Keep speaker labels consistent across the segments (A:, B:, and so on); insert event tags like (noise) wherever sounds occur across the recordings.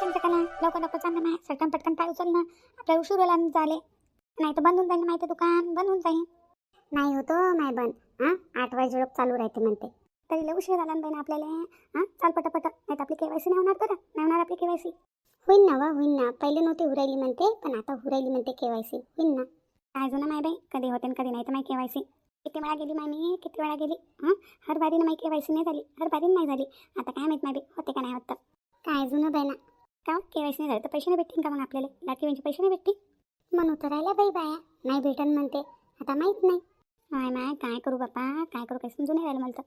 A: चंद्रकला लवकर लवकर चाललं नाही सटकन पटकन पाय उचल ना आपल्या उशीर व्हायला झाले. नाही तर बंद होऊन जाईल माहिती दुकान? बंद होऊन जाईल. नाही होतो माय बंद हां? आठ वाजे लोक चालू राहते म्हणते. तरी लय उशीर झाला ना आपल्याला हां? चाल पटापट. नाही तर आपली केवायसी नाही होणार बरं. नाही होणार आपली केवायसी होईन ना वा होईन ना. पहिले नव्हती हुरायली म्हणते पण आता हुरायली म्हणते केवायसी होईन ना. काय जुनं माय बाई? कधी होते कधी नाही तर माय केवायसी किती वेळा गेली माय मी? किती वेळा गेली? हां? हर बारीनं माय केवायसी नाही झाली. हर बारीनं नाही झाली. आता काय माहीत माय बाई होते का नाही होत. काय जुनं बाई ना. का? केवायसी नाही झालं तर पैसे नाही भेटतील का मग आपल्याला? लाटकी म्हणजे पैसे नाही भेटतील? म्हणून तर राहिल्या बाई बाया. नाही भेटन म्हणते. आता माहीत नाही. माय माय काय करू बापा? काय करू? काही समजून नाही राहिलं मला तर.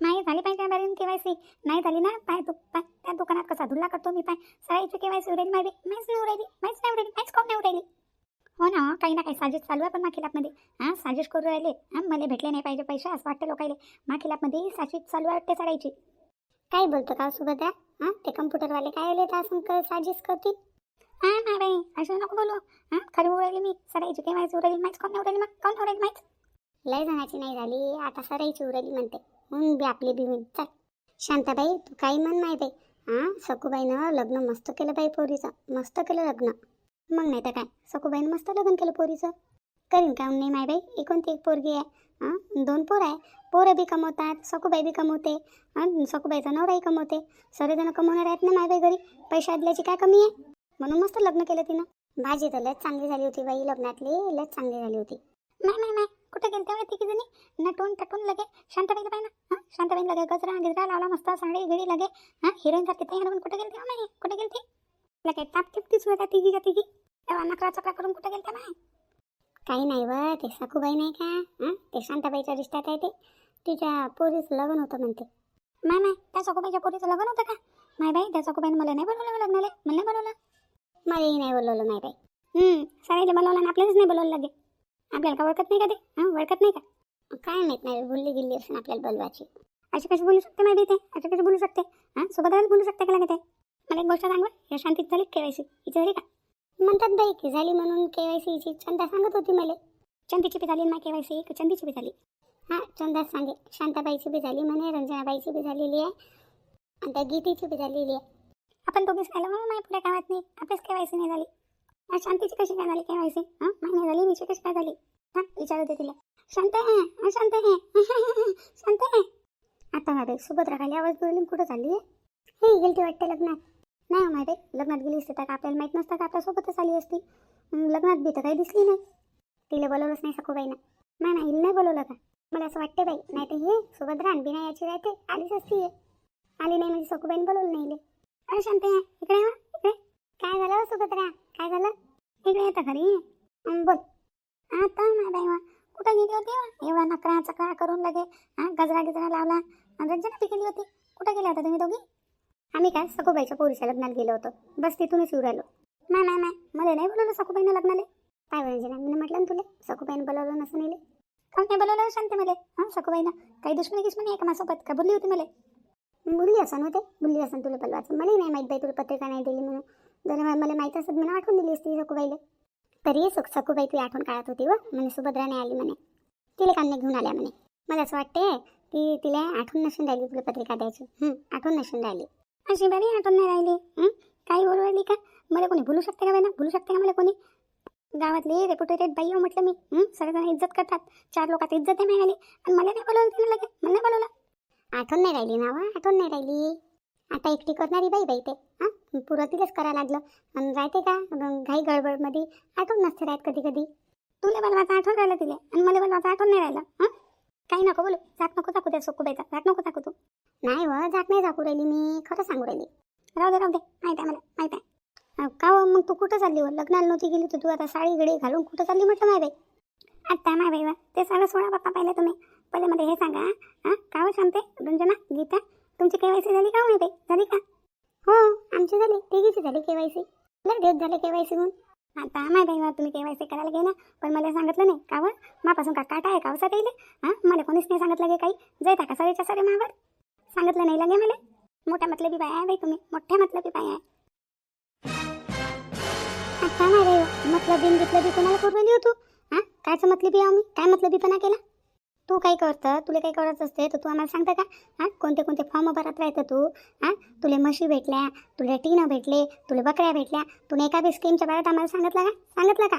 A: नाही झाली पाहिजे त्या बारीनं केवायसी? नाही झाली ना? पाय दु पाय. त्या दुकानात कसा धुल्ला करतो मी पाय. सराईची केवायसी उरायली माय बाई. माहीच नाही उरायली माहीच नाही उरायली माहीच कोण नाही उरायली हो ना काही ना काही साजिश चालू आहे पण मा खिलाफमध्ये हां साजिश करू राहिले. हां मला भेटले नाही पाहिजे पैसे असं वाटतं लोकायले. मा खिलाफमध्ये साजिश चालू आहे वाटते चढायची काय बोलतो का सुभद्रा? हां? ते कम्प्युटरवाले काय आले तर असं क- साजिश करतील? हां नाही बाई असं नको बोलू. हां? खरी उडाली मी. सरायची काय माहिती उडाली माहीत कोण उडाली मग? कोण उडाली माहीत? लय जणाची नाही झाली. आता सरायची उडाली म्हणते. म्हणून बी आपली बी होईन चल. शांताबाई तू काही म्हण नाही बाई. हां? सखूबाईनं लग्न मस्त केलं बाई पोरीचं. मस्त केलं लग्न. मग नाही तर काय? सकूबाईनं मस्त लग्न केलं पोरीचं? करीन का नाही माय बाई? एकोणती एक पोरगी आहे. हां? दोन पोरं आहे? पोरं बी कमवतात सखूबाई बी कमवते हां? सखूबाईचा नवराही कमवते. सर्वजण कमवणार आहेत ना माय बाई घरी? पैसे आदल्याची काय कमी आहे? म्हणून मस्त लग्न केलं तिनं. भाजी तर लयच चांगली झाली होती बाई लग्नातली लयच चांगली झाली होती. नाही नाही नाही. कुठे गेलते तेव्हा तिघी जणी? नटून टटून लगे. शांताबाईला पाहिजे ना हां? शांताबाई लगे गजरा गिजरा लावला मस्त साडी गिडी लगे. हां? हिरोईन सारखी तयार होऊन कुठे गेलते माही कुठे गेलते लगे टाप टिपतीच होत्या तिघीच्या तिघी. तेव्हा नकरा चकरा करून कुठे गेलते माही काही नाही व ते सखूबाई नाही का? हां? ते शांताबाईच्या रिश्त्यात आहे ते? तिच्या पोरीचं लग्न होतं म्हणते. नाही नाही त्या सखूबाईच्या पोरीचं लग्न होतं का? नाही बाई त्या सखूबाईने मला नाही बोलवलं लग्नाला. मला नाही बोलवलं. मलाही नाही बोलवलं नाही बाई. हम्म सगळ्याला बोलवलं आणि आपल्यालाच नाही बोलवलं लगे आपल्याला का ओळखत नाही का ते? हां ओळखत नाही का? काय माहीत नाही बुल्ली गिल्ली असून आपल्याला बोलवायची. अशी कशी बोलू शकते माहिती ते? अशी कशी बोलू शकते? हां सुभद्राला बोलू शकते का लगे ते? मला एक गोष्ट सांग या शांतीत झाली केवायसी हिची झाली का? म्हणतात बाई की झाली म्हणून के वाय सीची चंदा सांगत होती मला. चंदीची बी झाली ना केवायसी का चंदीची बी झाली. हां चंदा सांगे. शांताबाईची बी झाली म्हणे रंजनाबाईची बी झालेली आहे. आणि त्या गीतीची बी झालेली आहे. आपण दोघीच खायला मग माझ्या पुढे गावात नाही. आपलीच सी नाही झाली. आज शांतीची कशी काय झाली के वाय सी हां महिने झाली मीची कशी काय झाली? हां विचारू दे तिला. शांत आहे शांत आहे. (laughs) शांत आहे. आता माझे सुभद्रा खाली आवाज बोलून कुठं चालली आहे? हे गेलती वाटते लग्नात. नाही हो माहिती. लग्नात गेली असते तर का आपल्याला माहीत नसतं का आपल्यासोबतच आली असती. लग्नात बी तर काही दिसली नाही. तिला बोलवलंच नाही सखूबाईनं नाही नाही हिला नाही बोलवलं का? मला असं वाटते बाई. नाही तर हे सोबत आणि बिना याची राहते आलीच असती हे. आली नाही म्हणजे सखूबाईनं बोलवलं नाही इले. अरे शांत या इकडे वा हो, इकडे. काय झालं हो सोबत सुभद्रा काय झालं? इकडे येतं घरी बोल. आता नाही बाई वा कुठं गेली होती वा? एवढा नकरा चकरा करून लगे हा गजरा गिजरा लावला. रंजना गेली होती. कुठं गेल्या होत्या तुम्ही दोघी? आम्ही काय? सखूबाईच्या पोरीच्या लग्नात गेलो होतो. बस तिथूनच येऊ राहिलो. नाही नाही नाही मला नाही बोलवलं सखूबाईनं लग्नाले? काय म्हणजे रंजना मी म्हटलं ना तुला सखूबाईनं बोलवलं नसं नेले काऊन नाही बोलवलं शांत मला हां सखूबाईनं? काही दुश्मनी गिश्मनी आहे का माझ्यासोबत? का बोलली होती मला? बोलली असं होते बोलली असं तुला बोलवायचं मलाही नाही माहीत बाई तुला पत्रिका नाही दिली म्हणून. जर मला माहीत असत मी आठवण दिली असती सखूबाईला. तरी सुख सखूबाई तुझी आठवण काढत होती व. म्हणे सुभद्रा नाही आली म्हणे. तिला कांदे घेऊन आल्या म्हणे. मला असं वाटते की तिला आठवण नसून राहिली तुला पत्रिका द्यायची. आठवण नसून राहिली. अशी बरी आठवण नाही राहिली. काही बोलू राहिली का? मला कोणी भुलू शकते का बाई ना? भुलू शकते का मला कोणी? गावातली रेप्युटेटेड बाई हो म्हटलं मी. सगळेजण इज्जत करतात. चार लोकात इज्जत आहे मिळाली आणि मला नाही बोलवलं तिने लगे मला नाही बोलवलं. आठवण नाही राहिली ना वा आठवण नाही राहिली. आता एकटी करणारी बाई बाई ते. हां? पुरं तिलाच करायला लागलं. आणि राहते का? घाई गडबडमध्ये. आठवण नसते राहत कधी कधी. तुला बोलवायचं आठवण राहिलं तिला. आणि मला बोलवायचं आठवण नाही राहिलं. हां? काही नको बोलू. जात नको टाकू त्या सोकूबाईचा जात नको टाकू तू. नाही व जात नाही दाखवू राहिली मी. खरं सांगू राहिली. राहू दे राहू दे. माहीत आहे मला माहीत आहे. का हो? मग तू कुठं चालली व? लग्नाला नव्हती गेली तर तू. आता साडी गडी घालून कुठं चालली म्हटलं माय बाई? आत्ता माय बाई वा ते सगळं सोडा बाप्पा पाहिलं तुम्ही. पहिले मध्ये हे सांगा हां? का हो सांगते रंजना गीता तुमची केवायसी झाली का माहिती माय बाई? झाली का? हो आमची झाली. तिघीची झाली केवायसी लय के झाले केवायसी म्हणून आता माय बाई के तुम्ही केवायसी करायला गेला पण मला सांगितलं नाही. का हो? मापासून का काटा आहे कावसा हो येईल हां? मला कोणीच नाही सांगितलं गे काही. जयता का सरेच्या सरे मावर. सांगितलं नाही. लगे मला मोठ्या मतलबी बाय आहे बाई तुम्ही. मोठ्या मतलबी बाय आहे. आता नाही रे मतलब बिन बी कोणाला करून देऊ तू? हां? कायचं मतलबी आहो मी काय मतलबीपणा केला? तू काही करतं? तुला काय करत असते तर तू आम्हाला सांगता का? हां? कोणते कोणते फॉर्म भरत राहतं तू? हां? तुला म्हशी भेटल्या तुला टीनं भेटले तुला बकऱ्या भेटल्या तुला एका बी स्कीमच्या बाबत आम्हाला सांगितलं का? सांगितलं का?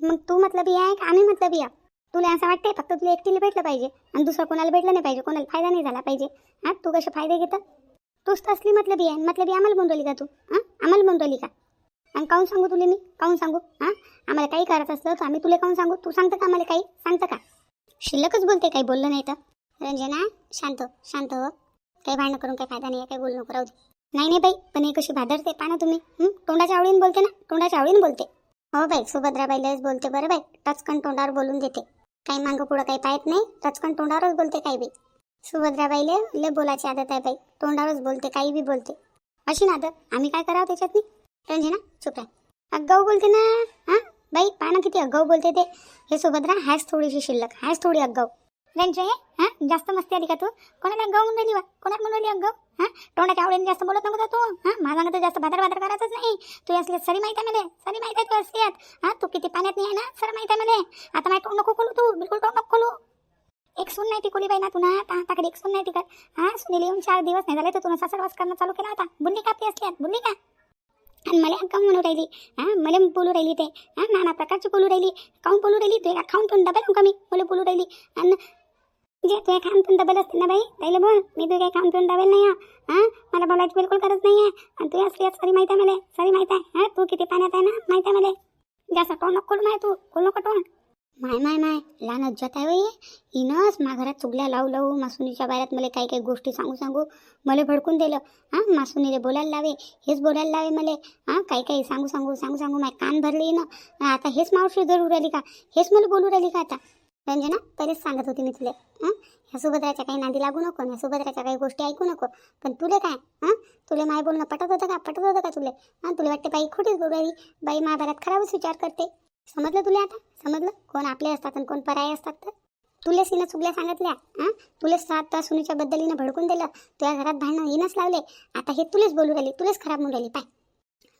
A: मग तू मतलबी आहे का आम्ही मतलबी आहे तुला असं वाटतंय फक्त तुला एकटीला भेटलं पाहिजे आणि दुसरं कोणाला भेटलं नाही पाहिजे कोणाला फायदा नाही झाला पाहिजे. हां तू कसे फायदे घेत? तूच तर असली मतलबी आहे. मतलबी आम्हाला बोंदवली का तू? हां आम्हाला बोंदवली का? आणि काहून सांगू तुला मी? काहून सांगू? हां आम्हाला काही करत असलं तर आम्ही तुला काहून सांगू? तू सांगतं का आम्हाला काही? सांगतं का? शिल्लकच बोलते काही बोललं नाही तर. रंजना शांत हो, शांत हो. काही भांडणं करून काही फायदा नाही आहे काही बोलू नको राहू दे. नाही नाही बाई पण हे कशी भादरते पहा ना तुम्ही. तोंडाच्या आवडीने बोलते ना? तोंडाच्या आवडीने बोलते. हो बाई सुभद्राबाईलाच बोलते बरं बाई. टचकन तोंडावर बोलून देते. काही मागं पुढं काही पाहत नाही. रचकन तोंडावरच बोलते काही बी. सुभद्राबाईले लय बोलायची आदत आहे बाई. तोंडावरच बोलते काही बी बोलते. अशी ना आदत. आम्ही काय करावं त्याच्यातनी? रंजना चुप आहे अगाऊ बोलते ना हां? बाई पहा किती अगाऊ बोलते ते. हे सुभद्रा हाच थोडीशी शिल्लक हाच थोडी अगाऊ. रंजय हां? जास्त मस्ती आली का तू? कोणाला अगाऊ म्हणून राहिली वा? कोणाला म्हणून राहिली अगाऊ हां? तोंडाच्या आवडीने जास्त बोलत नको तू. हां? माझा तर जास्त बाजार बाजार करायचंच नाही. तू असली सरी माहिती आहे मला. सरी माहिती आहे तू असली हां? तू किती पाण्यात नाही आहे ना? सर माहीत आहे मला. आता माझ्या तोंड नको खोलू तू. बिलकुल तोंड नको खोलू. एक सून नाही टिकवली बाई ना तू ना. एक सून नाही टिकत हां? सुनील येऊन चार दिवस नाही झाले तर तुला सासरवास करणं चालू केला होता. बुंदी कापली असली आहेत बुंदी का? आणि मला अक्का म्हणून राहिली. हां? मला बोलू राहिली ते. हां? नाना प्रकारची बोलू राहिली. काऊन बोलू राहिली? तू खाऊन पिऊन डबल का मी मला बोलू राहिली. आणि जे तू खाऊन पिऊन डबल असते ना बाई? त्याला बोल मी तू काही खाऊन डबल नाही हा? मला बोलायची बिलकुल गरज नाही आहे आणि तू असली सॉरी माहिती आहे मला. सॉरी माहिती आहे. हा? तू किती पाण्यात आहे ना? माहिती आहे मला. जास्त टोन नको माय तू. खोल नको टोन. माय माय माय. लहान अज्जात आहे बाई. हिनंच मा घरात चुगल्या लावू लावू. मासुनीच्या बाहेरात मला काही काही गोष्टी सांगू सांगू मला भडकून दिलं. हां? मासुनीले बोलायला लावे. हेच बोलायला लावे मला. हां? काही काही सांगू सांगू सांगू सांगू. माय कान भरले ना आता हेच मावशी जरूर राहिली का? हेच मला बोलू राहिली का आता? रंजना पहिलेच सांगत होती मी तुला हां? ह्या सुभद्राच्या काही नांदी लागू नको ह्या सुभद्राच्या काही गोष्टी ऐकू नको. पण तुले काय हां? तुले माय बोलणं पटत होतं का? पटत होतं का तुले? हां? तुला वाटते बाई खोटीच बोलू बाई महाभारत खराबच विचार करते. समजलं तुला आता? समजलं? कोण आपले असतात आणि कोण पराये असतात तर? तुलेच हिनं चुकल्या सांगितल्या हां? तुलेच सात तास सुनीच्या बद्दल हिनं भडकून दिलं. तुझ्या घरात भांडणं हिनंच लावले. आता हे तुलेच बोलू राहिली तुलेच खराब म्हणून राहिली पाय.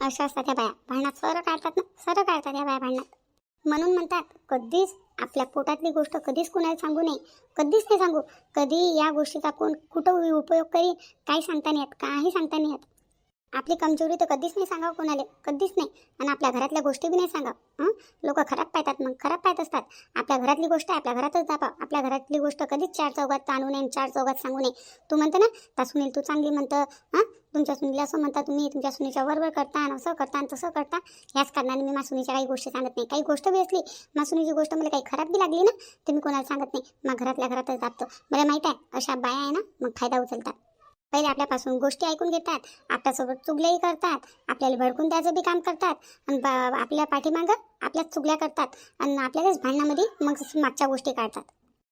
A: अशा असतात त्या बाया. भांडणात सरळ काढतात ना सरळ काढतात या बाया भांडणात. म्हणून म्हणतात कधीच आपल्या पोटातली गोष्ट कधीच कोणाला सांगू नये. कधीच नाही सांगू. कधी या गोष्टीचा कोण कुठं उपयोग करी काही सांगता नाही येत काही सांगता नाही येत. आपली कमजोरी तर कधीच नाही सांगावं कोणाला कधीच नाही. आणि आपल्या घरातल्या गोष्टी बी नाही सांगावं लोक खराब पाहतात मग खराब पाहत असतात. आपल्या घरातली गोष्ट आपल्या घरातच दाबा आपल्या घरातली गोष्ट कधीच चार चौघात ताणू नये आणि चार चौघात सांगू नये. तू म्हणते ना ता सुनील तू चांगली म्हणतं हां? तुमच्या सुनीला असं म्हणता तुम्ही तुमच्या सुनीच्या बरोबर करता आणि असं करता आणि तसं करता. ह्याच कारणाने मी मासुनीच्या काही गोष्टी सांगत नाही. काही गोष्ट बी असली मासुनीची गोष्ट मला काही खराब बी लागली ना ते मी कोणाला सांगत नाही. मग घरातल्या घरातच दाबतो. मला माहीत आहे अशा बाया आहे ना मग फायदा उचलतात. पहिले आपल्यापासून गोष्टी ऐकून घेतात आपल्यासोबत चुगल्याही करतात आपल्याला भडकून द्यायचं बी काम करतात आणि बा- आपल्या पाठीमागं आपल्याच चुगल्या करतात आणि आपल्यालाच भांडणामध्ये मग मागच्या गोष्टी काढतात.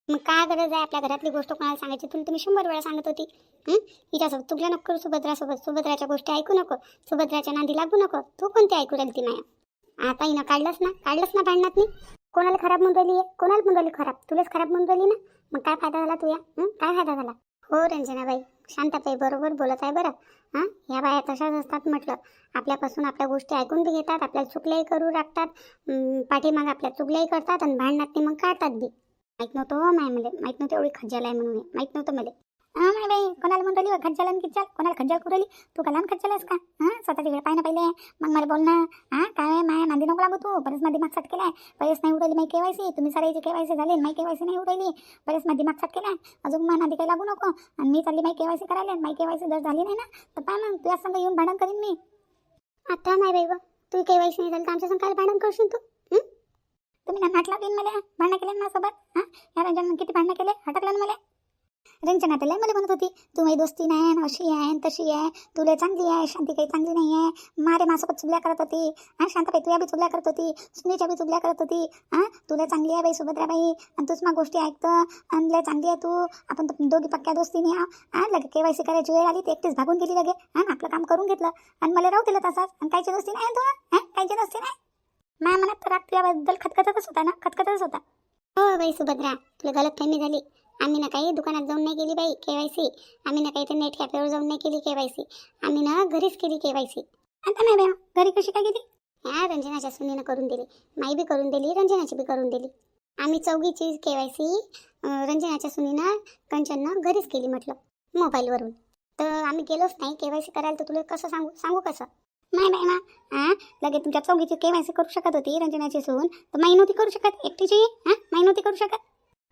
A: मग काय गरज आहे आपल्या घरातली गोष्ट कोणाला सांगायची? तुला तुम्ही शंभर वेळा सांगत होती. हिच्यासोबत चुगल्या नको करू सुभद्रासोबत. सुभद्राच्या गोष्टी ऐकू नको. सुभद्राच्या नांदी लागू नको. तू कोणती ऐकू राहिली ती माया? आता हिनं काढलंच ना. काढलंच ना भांडणात मी कोणाला खराब म्हणून आहे कोणाला म्हणून राहिली खराब? तुलाच खराब म्हणून राहिली ना. मग काय फायदा झाला तुया? काय फायदा झाला? हो रंजनाबाई शांतताई बरोबर बोलत आहे बरं. हां या बाया तशाच असतात म्हटलं. आपल्यापासून आपल्या गोष्टी ऐकून बी घेतात आपल्याला चुकल्याही करू लागतात पाठीमाग आपल्या चुकल्याही करतात आणि भांडणात ते मग काढतात बी. माहीत नव्हतं हो माय मला माहीत नव्हतं एवढी खज्जाल आहे म्हणून. माहीत नव्हतं मला. हां माय बाई कोणाला म्हणून राहिली खज्जाल आणि खिज्जाल कोणाला खज्जाल करू राहिली? तू का लहान खज्जाल आहेस का? हां स्वतःची वेळ पाहिजे पहिले मग मला बोल ना. हां काय माया नांदी नको लागू तू. बरेच माझी दिमाग सट केलाय. बरेच नाही उडवली माही केवायसी तुम्ही सरायची केवायसी झाली माही केवायसी नाही उडवली. बरेच माझी दिमाग केलाय. अजून मा नांदी काही लागू नको. आणि मी चालली माही केवायसी करायला माही केवायसी जर झाली नाही ना तर पाय मग. तुझ्या संग येऊन भांडण करीन मी. आता नाही बाई तू केवायसी नाही झाली तर आमच्या संग काय भांडण करशील तू? तुम्ही ना नाटला देईन मला. भांडणं केले ना माझ्यासोबत. हां? या रंजन किती भांडणं केले? हटकलं ना मला. रंजना तर लय मला म्हणत होती तू माझी दोस्ती नाही आहे अशी आहे तशी आहे. तुला चांगली आहे शांती काही चांगली नाही आहे. मारे माझ्यासोबत चुगल्या करत होती. हां शांताबाई तुया बी चुगल्या करत होती. सुनीच्या बी चुगल्या करत होती. हां तुला चांगली आहे बाई सुभद्राबाई आणि तूच मग गोष्टी ऐकतं. आणि लय चांगली आहे तू. आपण दोघी पक्क्या दोस्तीने हा हां लगे के वाय सी करायची वेळ आली ते एकटीच भागून गेली लगे. हां आपलं काम करून घेतलं. आणि मला राहू दिलं तसाच. आणि कायची दोस्ती नाही तू हां? कायची दोस्ती नाही? माझ्या मनात तर राग तुझ्याबद्दल खतखतच होता ना? खतखतच होता. हो बाई सुभद्रा. तुला गलत फहमी झाली. आम्ही ना काही दुकानात जाऊन नाही गेली बाई के वाय सी. आम्ही ना काही ते नेट कॅफेवर जाऊन नाही केली के वाय सी. आम्ही ना घरीच केली के वाय सी. आता नाही बाई घरी कशी काय गेली? हा रंजनाच्या सुनीनं करून दिली. माई बी करून दिली रंजनाची बी करून दिली. आम्ही चौघीची के वाय सी रंजनाच्या सुनीनं कंचननं घरीच केली म्हटलं मोबाईलवरून. तर आम्ही गेलोच नाही के वाय सी करायला तर तुला कसं सांगू सांगू कसं? नाही नाही. ना हां लगेच तुमच्या चौघीची के वाय सी करू शकत होती रंजनाची सून. तर माई नव्हती करू शकत एकटीची? हां? माई नव्हती करू शकत?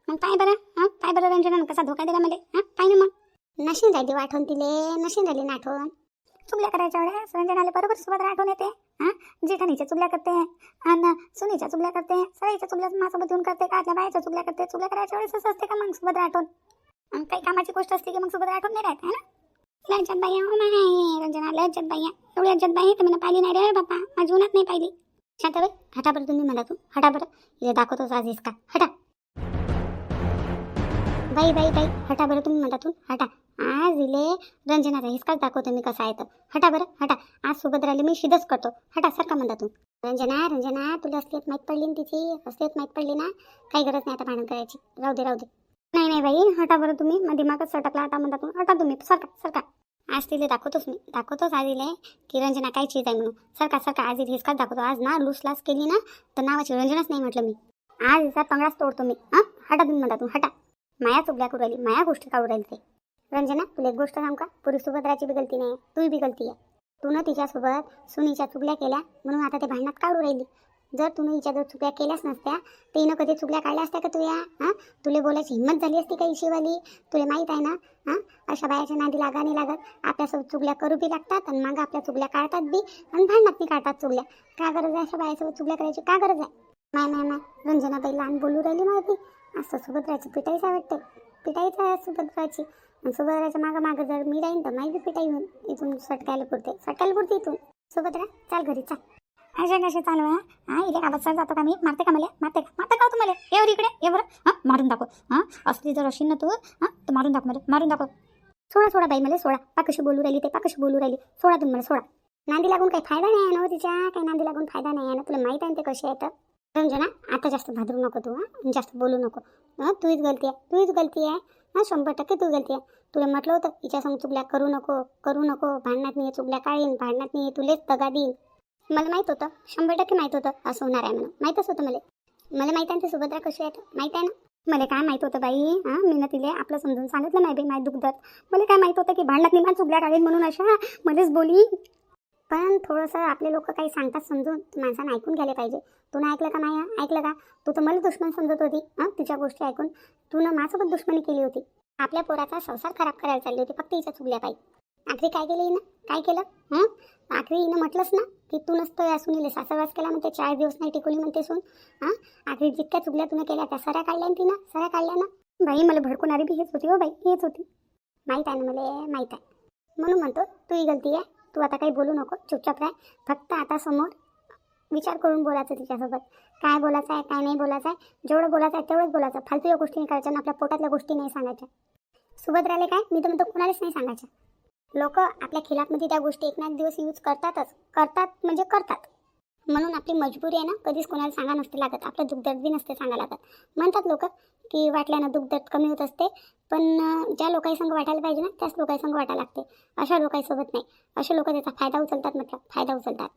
A: मग पाय बरं हां? पाय बरं रंजनानं कसा धोका दिला मला हां? पाय ना मग. नशीन राहिली आठवण तिले नशीन राहिली ना आठवण चुगल्या करायच्या वेळेस रंजनाला बरोबर सोबत आठवण येते हां? जेठानीच्या चुगल्या करते आणि सुनीच्या चुगल्या करते सगळ्याच्या चुगल्या माझ्यासोबत येऊन करते का? आपल्या बायाच्या चुगल्या करते चुगल्या करायच्या वेळेस असं असते का मग सोबत आठवण आणि काही कामाची गोष्ट असते की मग सोबत आठवण नाही राहत है ना? लज्जत बाई हो माय रंजना लज्जत बाई एवढी लज्जत बाई तर मी पाहिली नाही रे बापा माझ्या जीवनात नाही पाहिली. शांताबाई हटा बरं तुम्ही म्हणा तू हटा बरं. दाखवतोच आज का? हटा. बाई बाई बाई हटा बरं तुम्ही म्हणता हटा. आज इले रंजनाचा हिसकाच दाखवतो मी कसा आहे तर. हटा बरं हटा. आज सोबत राहिले मी शिदच करतो. हटा सारखा म्हणता तू रंजना रंजना तुला असलीत माहीत पडली ना तिची? असलीत माहीत पडली ना? काही गरज नाही आता भांडण करायची. राहू दे राहू दे. नाही नाही बाई हटा बरं तुम्ही. मग दिमागच सटकला आता म्हणता हटा तुम्ही. सरका सरका आज तिले दाखवतोच मी. दाखवतोच आज इले की रंजना काय चीज आहे म्हणून. सरका सरका आज इथे हिसकाच दाखवतो. आज ना लूस लास केली ना तर नावाची रंजनाच नाही म्हटलं मी. आज हिचा तंगडाच तोडतो मी. हां? हटा तुम्ही म्हणता हटा. माया चुगल्या करू राहिली माया गोष्टी काढू राहिली ते. रंजना तुला एक गोष्ट सांग का? पुरी सुभद्राची बी गलती नाही तूही बी गलती आहे. तू न तिच्यासोबत सुनीच्या चुगल्या केल्या म्हणून आता ते भांडणात काढू राहिली. जर तुम्ही हिच्या जर चुगल्या केल्याच नसत्या तर हिनं कधी चुकल्या काढल्या असत्या का तू या हां? तुले बोलायची हिंमत झाली असती का शिवाली तुला माहीत आहे ना? हां? अशा बायाच्या नादी लागा नाही लागत. आपल्यासोबत चुगल्या करू बी लागतात आणि मग आपल्या चुगल्या काढतात बी आणि भांडणात बी काढतात चुगल्या. का गरज आहे अशा बायासोबत चुगल्या करायची? का गरज आहे? नाही नाही नाही रंजनाबाई लहान बोलू राहिली माहिती. असं सुभद्राची पिटाईच वाटते पिटाईच आहे सुभद्राची आणि सुभद्राच्या मागं मागं जर मी राहीन तर माहिती पिटाई होईल. इथून सटकायला पुरते. सटकायला पुरते इथून. सुभद्रा चाल घरी चाल. अशा कसे चालू आहे. हा इथे सर जातो का मी? मारते का मला? मारते का? मारते का हो तुम्हाला? एवर इकडे. ये बरं. हां मारून दाखव. हां असली जर अशी ना तू हां तर मारून दाखव मला. मारून दाखव. सोडा सोडा बाई मला सोडा. पाकशी बोलू राहिली ते पाकशी बोलू राहिली. सोडा तुम्ही मला सोडा. नांदी लागून काही फायदा नाही आहे ना हो तिच्या? काही नांदी लागून फायदा नाही आहे ना? तुला माहीत आहे ना ते कसे आहेत रंजना आता जास्त भादरू नको तू हां? जास्त बोलू नको. हां तुझीच गलती आहे तुझीच गलती आहे. हां शंभर टक्के तू गलती आहे. तुला म्हटलं होतं हिच्या संग चुगल्या करू नको करू नको. भांडणात नाही चुगल्या काढीन भांडणात नाही तुलेच तगा देईन मला माहीत होतं शंभर टक्के माहीत होतं असं होणार आहे म्हणून. माहीतच होतं मला. मला माहीत आहे ना ते सुभद्रा कशी आहे माहीत आहे ना? मला काय माहीत होतं बाई? हां मी ना तिले आपलं समजून सांगितलं नाही बाई माय दुखदत मला काय माहीत होतं की भांडणात नाही चुगल्या काढीन म्हणून अशा मध्येच बोली. पण थोडंसं आपले लोक काही सांगतात समजून माणसानं ऐकून घ्यायला पाहिजे. तू ना ऐकलं का नाही ऐकलं का? तू तर मला दुश्मन समजत होती हां? तिच्या गोष्टी ऐकून. तू ना माझ्यासोबत दुश्मनी केली होती. आपल्या पोराचा संसार खराब करायला चालली होती फक्त हिच्या चुकल्या पाहिजे आखरी काय केलं हिनं? काय केलं? हां? आखरी हिनं म्हटलंच ना की तू नसतं या सुनील सासरवास केला म्हणते चार दिवस नाही टिकवली म्हणते सून. हां? आखरी जितक्या चुकल्या तुला केल्या त्या सऱ्या काढल्या ना तिनं सऱ्या काढल्या ना. बाई मला भडकवणारी बी हेच होती हो बाई हेच होती. माहीत आहे ना मला माहीत आहे. म्हणून म्हणतो तू ही गलती आहे. तू आता काही बोलू नको चुपचाप राह. फक्त आता समोर विचार करून बोलायचं तिच्यासोबत. काय बोलायचं आहे काय नाही बोलायचं आहे जेवढं बोलायचं आहे तेवढंच बोलायचं. फालतूच्या गोष्टी नाही करायच्या आणि आपल्या पोटातल्या गोष्टी नाही सांगायच्या. सुभद्राले काय? मी तर म्हणतो कुणालाच नाही सांगायच्या लोक आपल्या खिलाफमध्ये त्या गोष्टी एक ना एक दिवस यूज करतातच. करतात म्हणजे करतात. म्हणून आपली मजबुरी आहे ना कधीच कोणाला सांगा नसते लागत. आपलं दुखदर्द नसते सांगा लागत. म्हणतात लोक की वाटल्यानं दुखदर्द कमी होत असते. पण ज्या लोकांसंग वाटायला पाहिजे ना त्याच लोकांसंग वाटायला लागते. अशा लोकांसोबत नाही. असे लोक त्याचा फायदा उचलतात म्हटलं. फायदा उचलतात.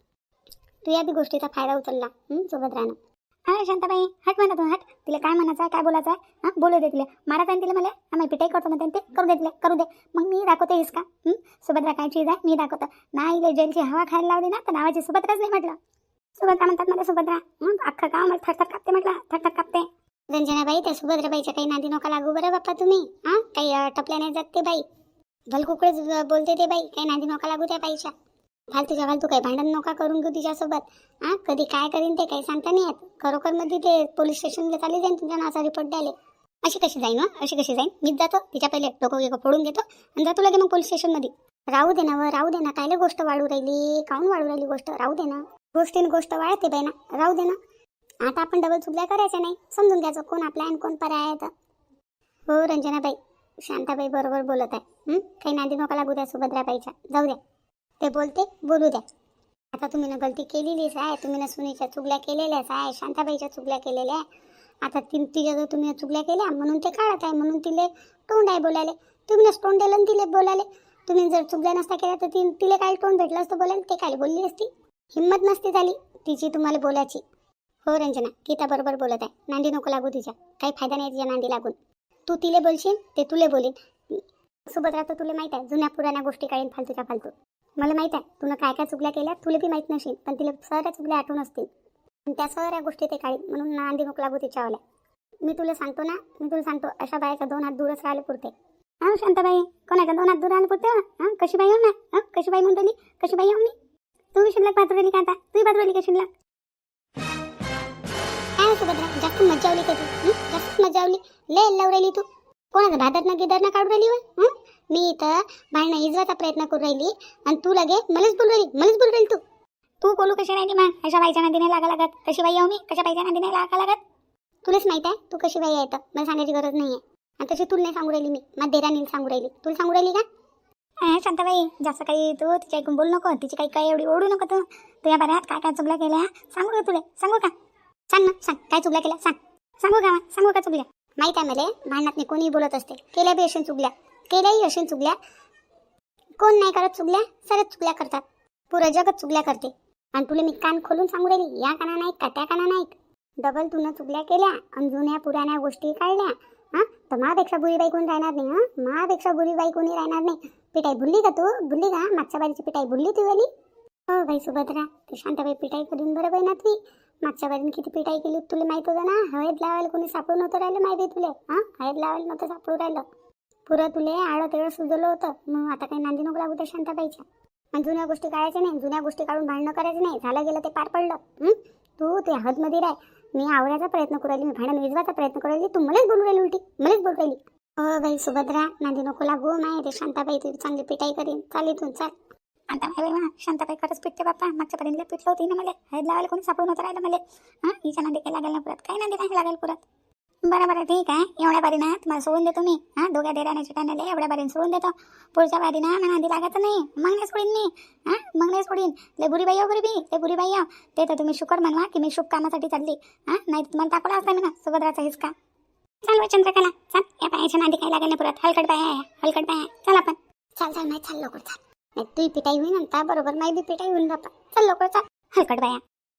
A: तू या बी गोष्टीचा फायदा उचलला सोबत राहणं. हा शांताबाई हट म्हणा तू हट. तिला काय म्हणायचं आहे काय बोलायचं आहे हां बोलू दे तिला. मारा आहे तिला मला. आम्ही पिटाई करतो म्हणते ते करू दे तिला करू दे. मग मी दाखवते इसका सुभद्रा काय चीज आहे मी दाखवतो. नाही इले जेलची हवा खायला लावली ना तर नावाची सुभद्राच नाही म्हटलं. सुभद्रा म्हणतात मला सुभद्रा हं? अख्खं गाव मला थरथर कापते म्हटलं थरथर कापते. रंजनाबाई त्या सुभद्राबाईच्या काही नांदी नका लागू बरं बाप्पा तुम्ही. हां काही टपल्या नाही जात ते बाई. भलकुकडेच बोलते ते बाई. काही नांदी नका लागू त्या बाईच्या. फालतूच्या फालतू काही भांडण नका करून घेऊ तिच्यासोबत. हां कधी काय करीन ते काही सांगता नाही येत. खरोखरमध्ये ते पोलीस स्टेशनला चालली जाईन तुमच्या नावाचा रिपोर्ट द्यायला. अशी कशी जाईन मग अशी कशी जाईन? मीच जातो. तिच्या पहिले डोकं गिकं फोडून घेतो आणि जातो लगे मग पोलीस स्टेशनमध्ये. राहू दे ना व राहू दे ना. कायले गोष्ट वाढू राहिली? काऊन वाढू राहिली गोष्ट? राहू दे ना. गोष्टीने गोष्ट वाढते बाई ना. राहू दे ना. आता आपण डबल चुकल्या करायच्या नाही. समजून घ्यायचं कोण आपला आहे आणि कोण पर्याय आहे तर. हो रंजनाबाई शांताबाई बरोबर बोलत आहे. काही नादी नका लागू द्या सुभद्राबाईच्या जाऊ द्या. ते बोलते बोलू द्या. आता तुम्ही ना गलती केलेलीच आहे. तुम्ही ना सुनीच्या चुगल्या केलेल्याच आहे. शांताबाईच्या चुगल्या केलेल्या आहे. आता ती तिच्या जर तुम्ही चुगल्या केल्या म्हणून ते काढत आहे म्हणून तिले तोंड आहे बोलायले. तुम्ही ना तोंड दिलं तिले बोलायले. तुम्ही जर चुगल्या नसता केल्या तर ती तिला काय तोंड भेटलं असतं बोलायला? ते काय बोलली असती? हिंमत नसती झाली तिची तुम्हाला बोलायची. हो रंजना. गीता बरोबर बोलत आहे. नांदी नको लागू तिच्या काही फायदा नाही तिच्या नांदी लागून. तू तिले बोलशील ते तुले बोलीन. सुभद्रा तर तुला माहीत आहे. जुन्या पुराण्या गोष्टी काढीन फालतूच्या फालतू. मला माहीत आहे तुला काय काय चुकल्या केल्या तुला बी माहीत नसेल पण तिला सगळ्या चुकल्या आठवण असतील. आणि त्या सगळ्या गोष्टी ते काढीन म्हणून नांदी नको लागू तिच्यावाल्या. मी तुला सांगतो ना मी तुला सांगतो अशा बायाचा दोन हात दूरच राहिले पुरते. हा शांताबाई कोणाच्या दोन हात दूर राहिले पुरते हो? हा? कशी बाई हो ना? हा कशी बाई म्हणतो कशी बाई हो मी? तू बी शिल्लक पात्र का आता? तू पात्र का शिल्लक जास्त मजा आवली का तू? जास्त मजा आवली लय लावलेली तू. कोणाचं भादरनं गिदरनं काढून राहिली? हं? मी इथं भांडणं इजवायचा प्रयत्न करून राहिली आणि तू लगे मलाच बोलू राहिली. मलाच बोलू राहिली तू. तू बोलू कशी राहिली मग? अशा बाईच्या नादीने लागा लागत? कशी बाई येऊ मी? कशा बाईच्या नादीने लागा लागत? तुलाच माहीत आहे तू कशी बाई आहे तर मला सांगायची गरज नाही आहे आणि तशी तुला नाही सांगू राहिली मी. माझ्या देरानीला सांगू राहिली. तुला सांगू राहिली का? शांताबाई जास्त काही तू तिच्या ऐकून बोलू नको. तिची काही काही एवढी ओढू नको तू. तुझ्या बऱ्यात काय काय चुकल्या केल्या? सांगू का तुला. सांगू का? सांग ना सांग. काय चुकल्या केल्या? सांग. सांगू हो हो का सांगू का चुकल्या माहीत आहे मला भांडणात कोणी बोलत असते. केल्या बी अशी चुकल्या केल्याही अशी चुकल्या कोण नाही करत चुकल्या सरच चुकल्या करतात. पुरं जगत चुकल्या करते. आणि तुला मी कान खोलून सांगू राहिली या काना नाही का त्या काना नाही डबल तुनं चुकल्या केल्या आणि जुन्या पुराण्या गोष्टी काढल्या. हा? तर मापेक्षा बुरी बाई कोणी राहणार नाही हा? मापेक्षा बुरी बाई कोणी राहणार नाही. पिटाई भुलली का तू? भुलली का? मागच्या बारीची पिटाई भुलली तू वाली? हो बाई सुभद्रा ते शांताबाई पिटाई करून बरं बाई ना ती मागच्या बाजून किती पिटाई केली तुला माहीत होतं ना? हळद लावायला कोणी सापडून नव्हतं राहिलं माहिती तुले? हा? हळद लावायला नव्हतं सापडून राहिलं. पुरं तुले आळं तेवढं सुजवलं होतं. मग आता काही नांदी नको लागू त्या शांताबाईच्या. आणि जुन्या गोष्टी काढायच्या नाही. जुन्या गोष्टी काढून भांडणं करायचं नाही. झालं गेलं ते पार पडलं. तू ते हदमध्ये राह. मी आवडायचा प्रयत्न करू राहिली. मी भांडण विजवायचा प्रयत्न करू राहिली. तू मलाच बोलू राहिली उलटी. मलाच बोलू राहिली. अ बाई सुभद्रा नांदी नको लागू. माय ते शांताबाई तुझी चांगली पिटाई करीन. चाल इथून चाल. आता माय बाई शांताबाई खरंच पिटते बाप्पा मागच्या पर्यंत पिटलं होती ना मला. हळद लावायला कोणी सापडून होतं राहिलं मला. हां हिच्या नांदी काही लागेल ना पुरत. काही नांदी नाही लागेल पुरत? बरं बरं ठीक आहे. एवढ्या बारीनं तुम्हाला सोडून देतो मी. हां दोघ्या देराने टाण्याला एवढ्या बारीनं सोडून देतो. पुढच्या बारीनं मला नांदी लागत नाही. मग नाही सोडीन मी. हां मग नाही सोडीन. ले बुरी बाई हो बुरी बी ले बुरी बाई हो. ते तर तुम्ही शुकर म्हणवा की मी शुभ कामासाठी चालली. हां नाही तर तुम्हाला टाकला असता मी ना सुभद्राचा हिसका. चाल बा चंद्रकला. चाल या पायाच्या नांदी काही लागेल ना पुरत. हलकट बाया हलकट बाया चल आपण. चाल चाल नाही चाल लवकर चाल. तुही पिटाई होईन आणि बरोबर माही बी पिटाई होईन बापा चल लवकर चाल. हलकट बाया.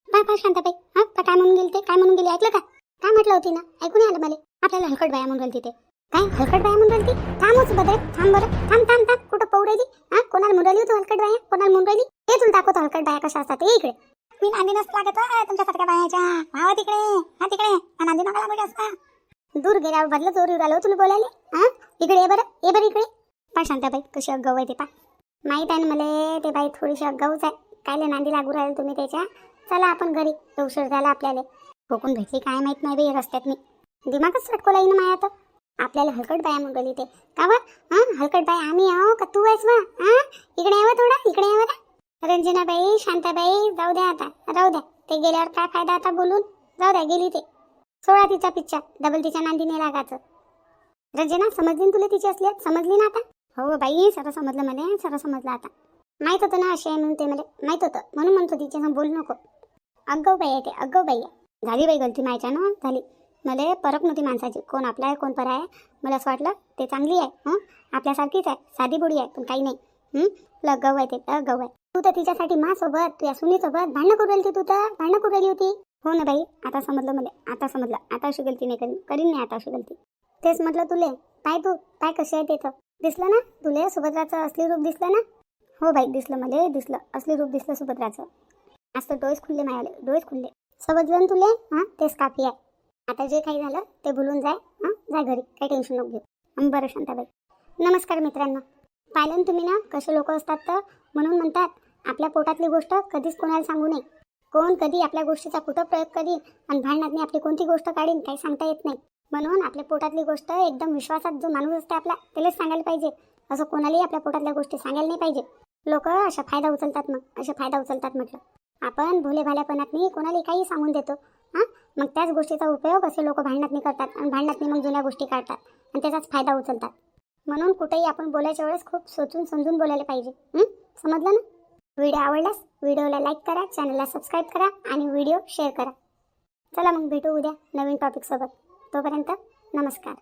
A: Bye bye Shantabai. हा? काय म्हणून गेली ते काय म्हणून गेली? ऐकलं का? काय म्हटलं होती ना? ऐकून आलं मला. आपल्याला हलकट बाया म्हणून राहिली ते. काय? हलकट बाया म्हणून राहिली थांबच बदल थांब बरं. थांब थांब थांब. कुठं पाहू राहिली? हा? कोणाला मुंडली होती हलकट बाया? कोणाला म्हणून राहिली? ते तुला दाखवतो हलकट बाया कशा असतात ते. इकडे. मी नांदी नसतं लागत तुमच्या तुमच्यासारख्या बायाच्या. भावा हो तिकडे. हा तिकडे. हा नांदी नका लागू असता दूर गेल्यावर बदलं जोर येऊ हो तुला बोलायले. हा? इकडे ये बरं. ये बरं इकडे. पा शांताबाई कशी अगाऊ आहे ते पा माहीत आहे ना मला ते बाई थोडीशी अगाऊच आहे. कायले नांदी लागू राहिले तुम्ही त्याच्या? चला आपण घरी उशीर झाला आपल्याला. ठोकून भेटली काय माहीत नाही बाई रस्त्यात मी. दिमागच सटकोला येईन माया तर. आपल्याला हलकट बाया म्हणून ते. का बा हा? हलकट बाय आम्ही आहो का तू आहेस बा हा? इकडे यावं थोडा इकडे यावं ना रंजनाबाई शांताबाई जाऊ द्या आता. राहू द्या. ते गेल्यावर काय फायदा आता बोलून? जाऊ द्या गेली ते. सोळा तिचा पिच्चा. डबल तिच्या नांदीने लागायचं रंजना समजली तुला तिची असली? समजली ना आता? हो बाई सर समजलं मला सर समजलं आता. माहीत होतं ना असे आहे म्हणून ते मला माहीत होतं. म्हणून म्हणतो तिच्या बोलू नको. अग्गव बाई आहे ते अग्गव बाई आहे. झाली बाई गलती मायच्या ना झाली. मला परक नव्हती माणसाची. कोण आपला आहे कोण पर आहे? मला असं वाटलं ते चांगली आहे हं? आपल्यासारखीच आहे. साधी बुडी आहे पण काही नाही. हं? गव आहे ते गव आहे. तू तर तिच्यासाठी मासोबत या सुनीसोबत भांडणं करू राहिली तू तर? भांडणं करू राहिली होती? हो ना बाई आता समजलं मला. आता समजलं. आता अशी गलती नाही करीन करीन नाही आता अशी गलती. तेच म्हटलं तुले. पाय तू. पाय कशी आहे ते तर. दिसलं ना? तुले? सुभद्राचं असली रूप दिसलं ना? हो बाई दिसलं मला दिसलं. असली रूप दिसलं सुभद्राचं. आज तर डोळेच खुलले मायाले डोळेच खुलले. समजलं तुले? हां तेच काफी आहे. आता जे काही झालं ते भुलून जाय. हां जाय घरी काही टेन्शन नको घेऊ. बरं शांताबाई. नमस्कार मित्रांनो. पाहिलं तुम्ही ना कसे लोक असतात तर? म्हणून म्हणतात आपल्या पोटातली गोष्ट कधीच कोणाला सांगू नये. कोण कधी आपल्या गोष्टीचा कुठं प्रयोग करीन? आणि भांडणातनी आपली कोणती गोष्ट काढीन? काही सांगता येत नाही. म्हणून आपल्या पोटातली गोष्ट एकदम विश्वासात जो माणूस असते आपला त्यालाच सांगायला पाहिजे. असं कोणालाही आपल्या पोटातल्या गोष्टी सांगायला नाही पाहिजे. लोक अशा फायदा उचलतात मग अशा फायदा उचलतात म्हटलं. आपण भोले नाही कोणाला काही सांगून देतो हां? मग त्याच गोष्टीचा उपयोग असे लोक भांडणातनी करतात आणि भांडणातनी मग जुन्या गोष्टी काढतात आणि त्याचाच फायदा उचलतात. म्हणून कुठेही आपण बोलायच्या वेळेस खूप सोचून समजून बोलायला पाहिजे. समजलं ना? व्हिडिओ आवडल्यास व्हिडिओला लाईक करा चॅनलला सबस्क्राईब करा आणि व्हिडिओ शेअर करा. चला मग भेटू उद्या नवीन टॉपिकसोबत तोपर्यंत नमस्कार.